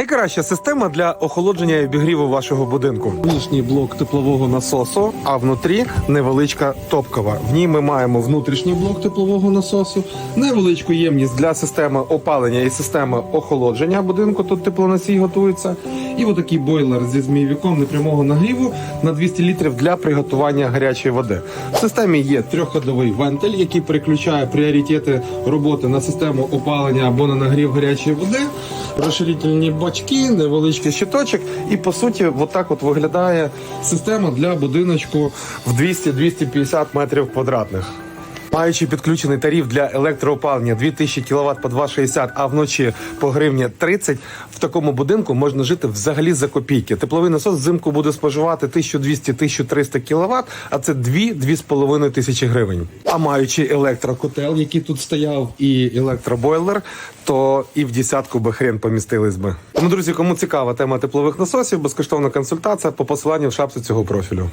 Найкраща система для охолодження і обігріву вашого будинку. Внішній блок теплового насосу, а внутрі невеличка топкова. В ній ми маємо внутрішній блок теплового насосу, невеличку ємність для системи опалення і системи охолодження будинку. Тут теплоносій готується. І отакий бойлер зі змійвіком непрямого нагріву на 200 літрів для приготування гарячої води. В системі є трьохходовий вентиль, який переключає пріоритети роботи на систему опалення або на нагрів гарячої води, розширительні бачки, невеличкий щиточок. І по суті, отак от виглядає система для будиночку в 200-250 метрів квадратних. Маючи підключений тариф для електроопалення 2000 кВт по 2,60, а вночі по гривні 30, в такому будинку можна жити взагалі за копійки. Тепловий насос взимку буде споживати 1200-1300 кВт, а це 2-2,5 тисячі гривень. А маючи електрокотел, який тут стояв, і електробойлер, то і в десятку би хрен помістились би. Тому, друзі, кому цікава тема теплових насосів, безкоштовна консультація по посиланню в шапці цього профілю.